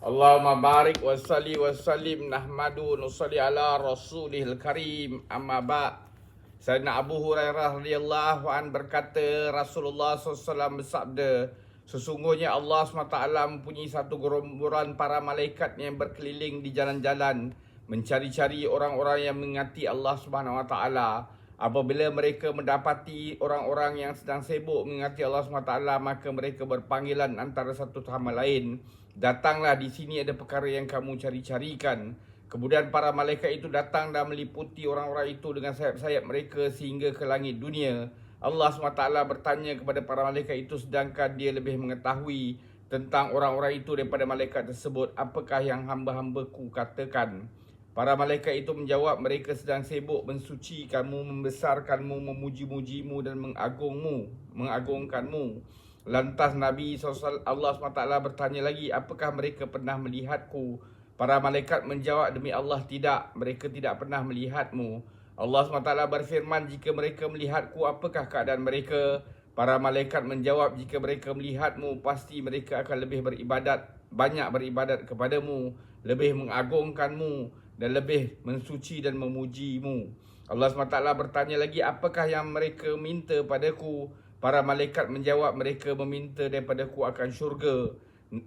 Allahumma barik wa salli wa sallim nahmadu nusalli ala rasulihil karim amma ba Sayyidina Abu Hurairah radhiyallahu an berkata Rasulullah SAW bersabda Sesungguhnya Allah SWT mempunyai satu gerombolan para malaikat yang berkeliling di jalan-jalan mencari-cari orang-orang yang mengingati Allah Taala. Apabila mereka mendapati orang-orang yang sedang sibuk mengingati Allah SWT, maka mereka berpanggilan antara satu sama lain. Datanglah di sini ada perkara yang kamu cari-carikan. Kemudian para malaikat itu datang dan meliputi orang-orang itu dengan sayap-sayap mereka sehingga ke langit dunia. Allah SWT bertanya kepada para malaikat itu sedangkan dia lebih mengetahui tentang orang-orang itu daripada malaikat tersebut. Apakah yang hamba-hambaku katakan? Para malaikat itu menjawab mereka sedang sibuk mensucikanmu, membesarkanmu, memuji-mujimu dan mengagungmu, mengagungkanmu. Lantas Nabi SAW Allah SWT bertanya lagi, apakah mereka pernah melihatku? Para malaikat menjawab, demi Allah tidak, mereka tidak pernah melihatmu. Allah SWT berfirman, jika mereka melihatku, apakah keadaan mereka? Para malaikat menjawab, jika mereka melihatmu, pasti mereka akan lebih beribadat, banyak beribadat kepadamu, lebih mengagungkanmu dan lebih mensuci dan memujimu. Allah SWT bertanya lagi, apakah yang mereka minta padaku? Para malaikat menjawab mereka meminta daripadaku akan syurga.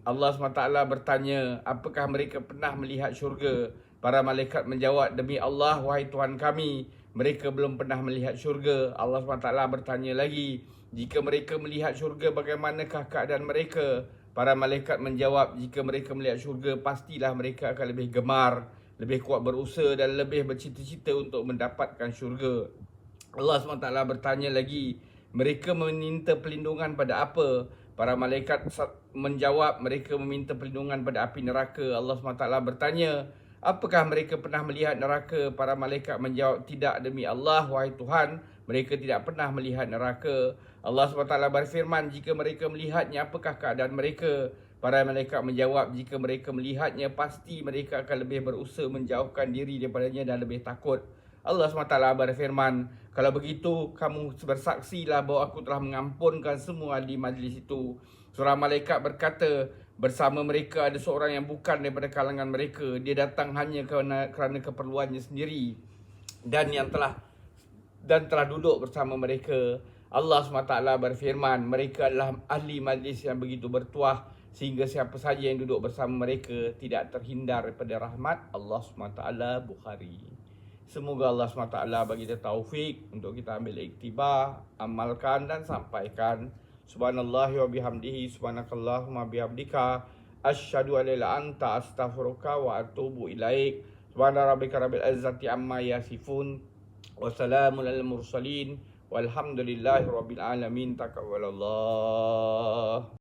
Allah SWT bertanya, apakah mereka pernah melihat syurga? Para malaikat menjawab, demi Allah, wahai Tuhan kami, mereka belum pernah melihat syurga. Allah SWT bertanya lagi, jika mereka melihat syurga, bagaimanakah keadaan mereka? Para malaikat menjawab, jika mereka melihat syurga, pastilah mereka akan lebih gemar, lebih kuat berusaha dan lebih bercita-cita untuk mendapatkan syurga. Allah SWT bertanya lagi, mereka meminta perlindungan pada apa? Para malaikat menjawab mereka meminta perlindungan pada api neraka. Allah SWT bertanya, apakah mereka pernah melihat neraka? Para malaikat menjawab, tidak demi Allah, wahai Tuhan. Mereka tidak pernah melihat neraka. Allah SWT berfirman, jika mereka melihatnya, apakah keadaan mereka? Para malaikat menjawab, jika mereka melihatnya, pasti mereka akan lebih berusaha menjauhkan diri daripadanya dan lebih takut. Allah SWT berfirman, kalau begitu kamu bersaksilah bahawa aku telah mengampunkan semua di majlis itu. Surah malaikat berkata, bersama mereka ada seorang yang bukan daripada kalangan mereka. Dia datang hanya kerana, kerana keperluannya sendiri. Dan yang telah dan telah duduk bersama mereka. Allah SWT berfirman, mereka adalah ahli majlis yang begitu bertuah sehingga siapa saja yang duduk bersama mereka tidak terhindar daripada rahmat Allah SWT Bukhari. Semoga Allah SWT bagi kita taufik untuk kita ambil iktibar, amalkan dan sampaikan. Subhanallahi wa bihamdihi, subhanakallahumma bihamdika, asyhadu an la anta astaghfiruka wa atubu ilaik. Subhana rabbika rabbil izzati amma yasifun. Wassalamun alal mursalin. Walhamdulillahi rabbil alamin. Takabbalallah.